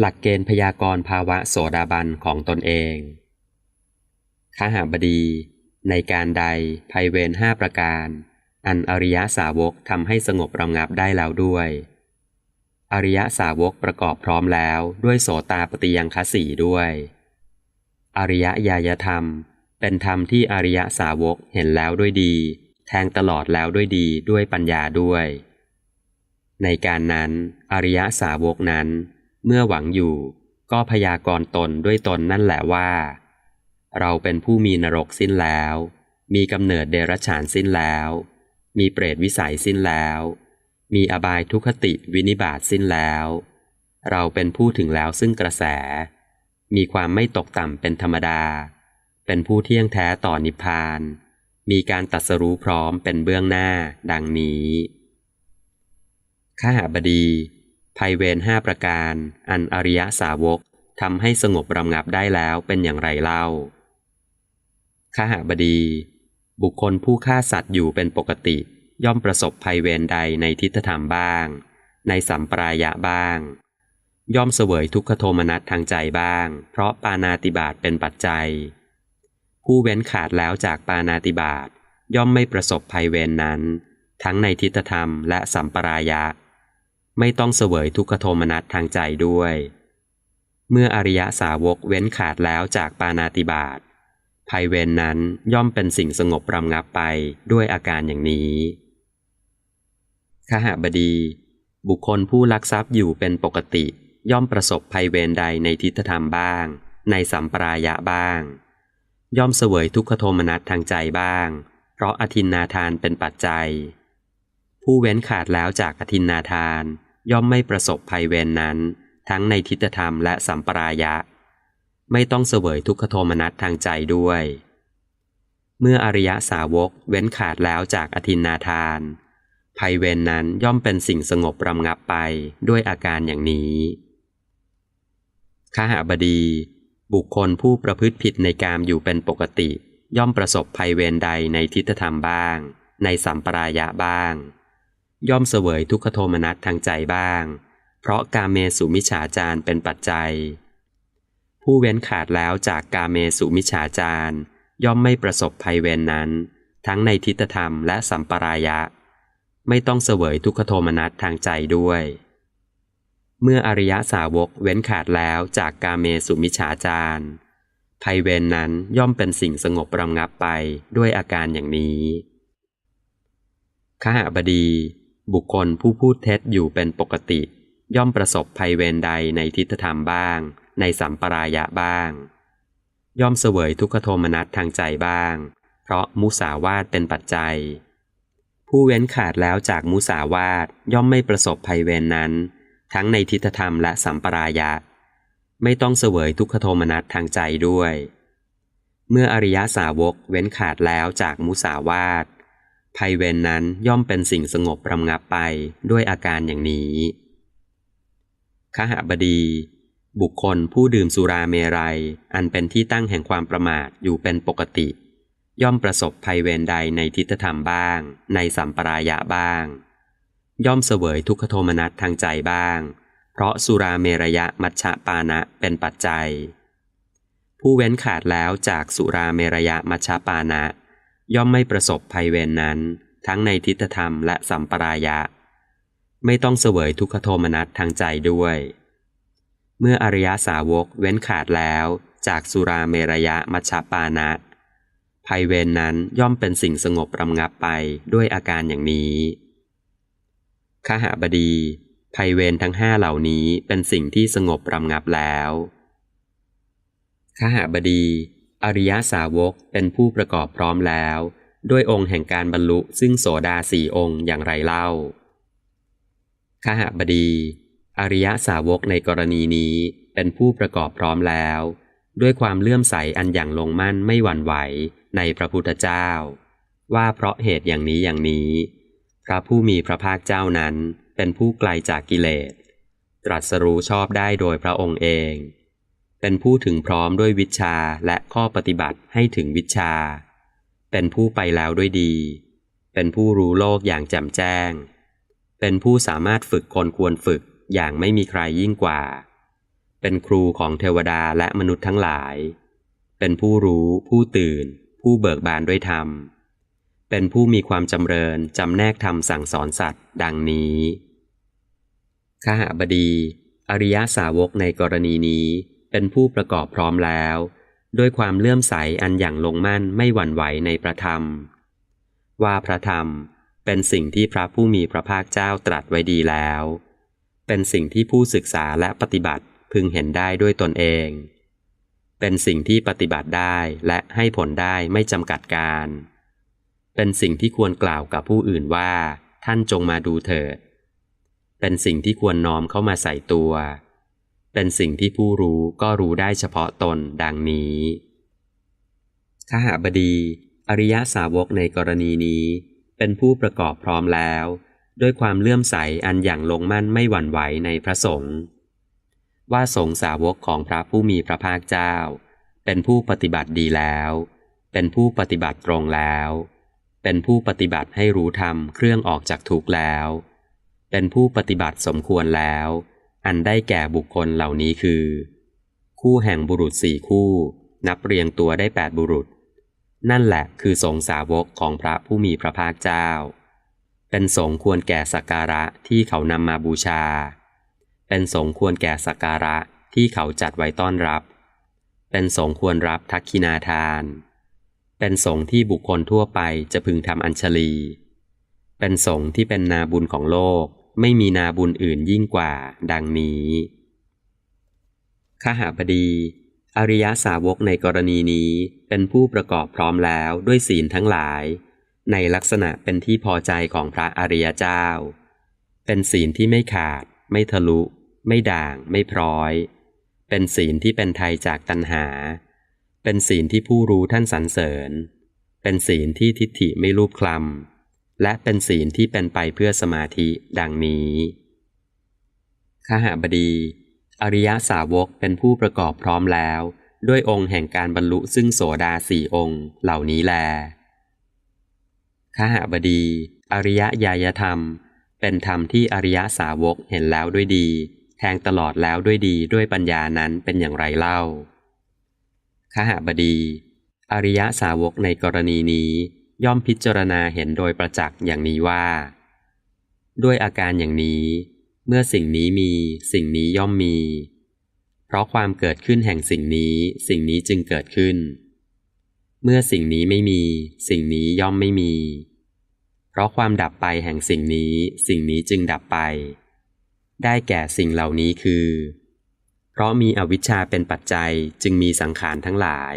หลักเกณฑ์พยากรณ์ภาวะโสดาบันของตนเองข้าหาบดี ในการใดภัยเวรห้าประการ อันอริยสาวกทำให้สงบระงับได้แล้วด้วย อริยสาวกประกอบพร้อมแล้วด้วยโสตาปฏิยังคสีด้วย อริยญาณธรรม เป็นธรรมที่อริยสาวกเห็นแล้วด้วยดี แทงตลอดแล้วด้วยดีด้วยปัญญาด้วย ในการนั้น อริยสาวกนั้น เมื่อหวังอยู่ก็พยากรณ์ตนด้วยตนนั่นแหละว่า เราเป็นผู้มีนรกสิ้นแล้ว มีกำเนิดเดรัจฉานสิ้นแล้ว มีเปรตวิสัยสิ้นแล้ว มีอบายทุคติวินิบาตสิ้นแล้ว เราเป็นผู้ถึงแล้วซึ่งกระแส มีความไม่ตกต่ำเป็นธรรมดา เป็นผู้เที่ยงแท้ต่อนิพพาน มีการตัดสรู้พร้อมเป็นเบื้องหน้าดังนี้ข้าหาบดี ภัยเวรห้าประการ อันอริยสาวกทำให้สงบระงับได้แล้วเป็นอย่างไรเล่าข้าหาบดี บุคคลผู้ฆ่าสัตว์อยู่เป็นปกติ ย่อมประสบภัยเวรใดในทิฏฐธรรมบ้าง ในสัมปรายะบ้าง ย่อมเสวยทุกขโทมนัสทางใจบ้าง เพราะปานาติบาตเป็นปัจจัย ผู้เว้นขาดแล้วจากปานาติบาตย่อมไม่ประสบภัยเวรนนั้น ทั้งในทิฏฐธรรมและสัมปรายะ ไม่ต้องเสวยทุกขโทมนัสทางใจด้วย เมื่ออริยสาวกเว้นขาดแล้วจากปานาติบาตภัยเวรนนั้นย่อมเป็นสิ่งสงบรำงับไปด้วยอาการอย่างนี้ขหบดี บุคคลผู้ลักทรัพย์อยู่เป็นปกติ ย่อมประสบภัยเวรใดในทิฏฐธรรมบ้าง ในสัมปรายะบ้าง ย่อมเสวยทุกขโทมนัสทางใจบ้าง เพราะอธินนาทานเป็นปัจจัย ผู้เว้นขาดแล้วจากอธินนาทาน ย่อมไม่ประสบภัยเวรนนั้น ทั้งในทิฏฐธรรมและสัมปรายะ ไม่ต้องเสวยทุกขโทมนัสทางใจด้วย เมื่ออริยสาวกเว้นขาดแล้วจากอธินนาทาน ภัยเวรนนั้นย่อมเป็นสิ่งสงบรำงับไปด้วยอาการอย่างนี้ข้าหาบดี บุคคลผู้ประพฤติผิดในกามอยู่เป็นปกติ ย่อมประสบภัยเวรใดในทิฏฐธรรมบ้าง ในสัมปรายะบ้าง ย่อมเสวยทุกขโทมนัสทางใจบ้าง เพราะกาเมสุมิฉาจารเป็นปัจจัย ผู้เว้นขาดแล้วจากกาเมสุมิฉาจารย่อมไม่ประสบภัยเวรนนั้น ทั้งในทิฏฐธรรมและสัมปรายะ ไม่ต้องเสวยทุกขโทมนัสทางใจด้วย เมื่ออริยสาวกเว้นขาดแล้วจากกาเมสุมิฉาจารภัยเวรนนั้นย่อมเป็นสิ่งสงบระงับไปด้วยอาการอย่างนี้ขหบดี บุคคลผู้พูดเท็จอยู่เป็นปกติ ย่อมประสบภัยเวรใดในทิฏฐธรรมบ้าง ในสัมปรายะบ้าง ย่อมเสวยทุกขโทมนัสทางใจบ้าง เพราะมุสาวาตเป็นปัจจัย ผู้เว้นขาดแล้วจากมุสาวาตย่อมไม่ประสบภัยเวรนนั้น ทั้งในทิฏฐธรรมและสัมปรายะ ไม่ต้องเสวยทุกขโทมนัสทางใจด้วย เมื่ออริยสาวกเว้นขาดแล้วจากมุสาวาต ภัยเวรนนั้นย่อมเป็นสิ่งสงบรำงับไปด้วยอาการอย่างนี้ขหบดี บุคคลผู้ดื่มสุราเมรัย อันเป็นที่ตั้งแห่งความประมาทอยู่เป็นปกติ ย่อมประสบภัยเวรใดในทิฏฐธรรมบ้าง ในสัมปรายะบ้าง ย่อมเสวยทุกขโทมนัสทางใจบ้าง เพราะสุราเมรยะมัชฌะปานะเป็นปัจจัย ผู้เว้นขาดแล้วจากสุราเมรยะมัชฌะปานะ ย่อมไม่ประสบภัยเวรนนั้น ทั้งในทิฏฐธรรมและสัมปรายะ ไม่ต้องเสวยทุกขโทมนัสทางใจด้วย เมื่ออริยสาวกเว้นขาดแล้วจากสุราเมรยะมัชปานะภัยเวรนนั้นย่อมเป็นสิ่งสงบรำงับไปด้วยอาการอย่างนี้ขหบดี ภัยเวรทั้งห้าเหล่านี้เป็นสิ่งที่สงบรำงับแล้วขหบดี อริยสาวกเป็นผู้ประกอบพร้อมแล้ว ด้วยองค์แห่งการบรรลุซึ่งโสดาสี่องค์อย่างไรเล่าขหบดี อริยสาวกในกรณีนี้เป็นผู้ประกอบพร้อมแล้ว ด้วยความเลื่อมใสอันอย่างลงมั่นไม่หวั่นไหวในพระพุทธเจ้า ว่าเพราะเหตุอย่างนี้อย่างนี้ พระผู้มีพระภาคเจ้านั้นเป็นผู้ไกลจากกิเลส ตรัสรู้ชอบได้โดยพระองค์เอง เป็นผู้ถึงพร้อมด้วยวิชาและข้อปฏิบัติให้ถึงวิชา เป็นผู้ไปแล้วด้วยดี เป็นผู้รู้โลกอย่างแจ่มแจ้ง เป็นผู้สามารถฝึกคนควรฝึกอย่างไม่มีใครยิ่งกว่า เป็นครูของเทวดาและมนุษย์ทั้งหลาย เป็นผู้รู้ ผู้ตื่น ผู้เบิกบานด้วยธรรม เป็นผู้มีความจำเริญจำแนกธรรมสั่งสอนสัตว์ ดังนี้ขหบดี อริยสาวกในกรณีนี้ เป็นผู้ประกอบพร้อมแล้ว ด้วยความเลื่อมใสอันอย่างลงมั่นไม่หวั่นไหวในพระธรรม ว่าพระธรรมเป็นสิ่งที่พระผู้มีพระภาคเจ้าตรัสไว้ดีแล้ว เป็นสิ่งที่ผู้ศึกษาและปฏิบัติพึงเห็นได้ด้วยตนเอง เป็นสิ่งที่ปฏิบัติได้และให้ผลได้ไม่จำกัดการ เป็นสิ่งที่ควรกล่าวกับผู้อื่นว่า ท่านจงมาดูเถิด เป็นสิ่งที่ควรน้อมเข้ามาใส่ตัว เป็นสิ่งที่ผู้รู้ก็รู้ได้เฉพาะตนดังนี้ขหาบดี อริยสาวกในกรณีนี้ เป็นผู้ประกอบพร้อมแล้ว ด้วยความเลื่อมใสอันอย่างลงมั่นไม่หวั่นไหวในพระสงฆ์ว่าสงสาวกของพระผู้มีพระภาคเจ้า เป็นผู้ปฏิบัติดีแล้ว เป็นผู้ปฏิบัติตรงแล้ว เป็นผู้ปฏิบัติให้รู้ธรรมเครื่องออกจากทุกข์แล้ว เป็นผู้ปฏิบัติสมควรแล้ว อันได้แก่บุคคลเหล่านี้คือ คู่แห่งบุรุษสี่คู่ นับเรียงตัวได้แปดบุรุษ นั่นแหละคือสงสาวกของพระผู้มีพระภาคเจ้า เป็นสงควรแก่สักการะที่เขานำมาบูชา เป็นสงควรแก่สักการะที่เขาจัดไว้ต้อนรับ เป็นสงควรรับทักขินาทาน เป็นสงที่บุคคลทั่วไปจะพึงทำอัญชลี เป็นสงที่เป็นนาบุญของโลก ไม่มีนาบุญอื่นยิ่งกว่า ดังนี้ขหาบดี อริยสาวกในกรณีนี้เป็นผู้ประกอบพร้อมแล้วด้วยศีลทั้งหลาย ในลักษณะเป็นที่พอใจของพระอริยเจ้า เป็นศีลที่ไม่ขาด ไม่ทะลุ ไม่ด่าง ไม่พร้อย เป็นศีลที่เป็นไทยจากตัณหา เป็นศีลที่ผู้รู้ท่านสรรเสริญ เป็นศีลที่ทิฏฐิไม่รูปคลำ และเป็นศีลที่เป็นไปเพื่อสมาธิดังนี้ขหบดี อริยสาวกเป็นผู้ประกอบพร้อมแล้ว ด้วยองค์แห่งการบรรลุซึ่งโสดาสี่องค์เหล่านี้แลขหบดี อริยญาณธรรม เป็นธรรมที่อริยสาวกเห็นแล้วด้วยดี แทงตลอดแล้วด้วยดีด้วยปัญญานั้นเป็นอย่างไรเล่าขหบดี อริยสาวกในกรณีนี้ ย่อมพิจารณาเห็นโดยประจักษ์อย่างนี้ว่า ด้วยอาการอย่างนี้ เมื่อสิ่งนี้มีสิ่งนี้ย่อมมี เพราะความเกิดขึ้นแห่งสิ่งนี้ สิ่งนี้จึงเกิดขึ้น เมื่อสิ่งนี้ไม่มี สิ่งนี้ย่อมไม่มี เพราะความดับไปแห่งสิ่งนี้ สิ่งนี้จึงดับไป ได้แก่สิ่งเหล่านี้คือ เพราะมีอวิชชาเป็นปัจจัยจึงมีสังขารทั้งหลาย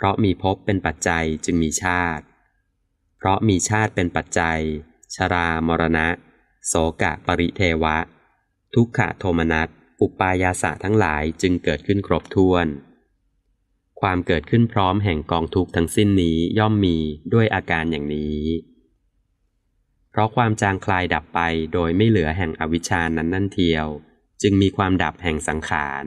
เพราะมีภพเป็นปัจจัยจึงมีชาติ เพราะมีชาติเป็นปัจจัย ชรามรณะ โสกะปริเทวะ ทุกขะโทมนัสอุปายาสะทั้งหลายจึงเกิดขึ้นครบถ้วน ความเกิดขึ้นพร้อมแห่งกองทุกข์ทั้งสิ้นนี้ย่อมมีด้วยอาการอย่างนี้ เพราะความจางคลายดับไปโดยไม่เหลือแห่งอวิชานั้นนั่นเทียว จึงมีความดับแห่งสังขาร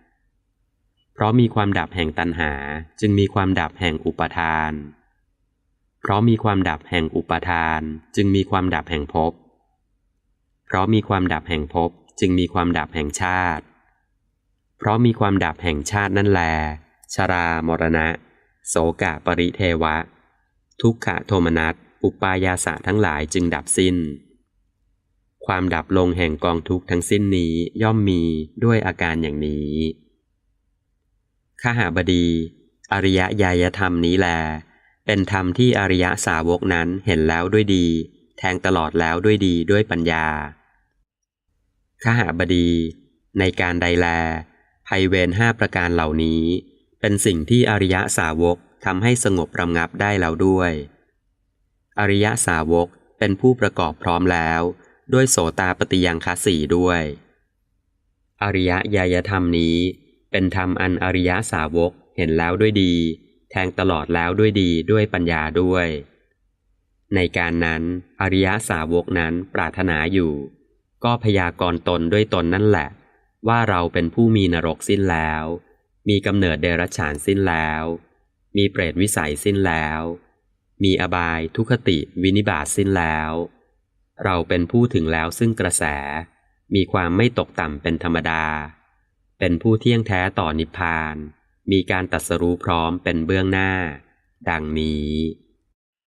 เพราะมีความดับแห่งตัณหาจึงมีความดับแห่งอุปทาน เพราะมีความดับแห่งอุปทาน จึงมีความดับแห่งภพ เพราะมีความดับแห่งภพจึงมีความดับแห่งชาติ เพราะมีความดับแห่งชาตินั่นแล ชรามรณะ โสกะปริเทวะ ทุกขะโทมนัส อุปายาสะทั้งหลายจึงดับสิ้น ความดับลงแห่งกองทุกข์ทั้งสิ้นนี้ย่อมมีด้วยอาการอย่างนี้ ขหาบดี อริยญาณธรรมนี้แล เป็นธรรมที่อริยสาวกนั้นเห็นแล้วด้วยดี แทงตลอดแล้วด้วยดีด้วยปัญญาขหาบดี ในการใดแล ภัยเวรห้าประการเหล่านี้ เป็นสิ่งที่อริยสาวกทำให้สงบระงับได้แล้วด้วย อริยสาวกเป็นผู้ประกอบพร้อมแล้ว ด้วยโสตาปฏิยังคสีด้วย อริยญาณธรรมนี้ เป็นธรรมอันอริยสาวกเห็นแล้วด้วยดี แทงตลอดแล้วด้วยดีด้วยปัญญาด้วย ในการนั้นอริยสาวกนั้นปรารถนาอยู่ ก็พยากรณ์ตนด้วยตนนั่นแหละ ว่าเราเป็นผู้มีนรกสิ้นแล้ว มีกำเนิดเดรัจฉานสิ้นแล้ว มีเปรตวิสัยสิ้นแล้ว มีอบายทุคติวินิบาตสิ้นแล้ว เราเป็นผู้ถึงแล้วซึ่งกระแส มีความไม่ตกต่ำเป็นธรรมดา เป็นผู้เที่ยงแท้ต่อนิพพาน มีการตัดสรู้พร้อมเป็นเบื้องหน้า ดังนี้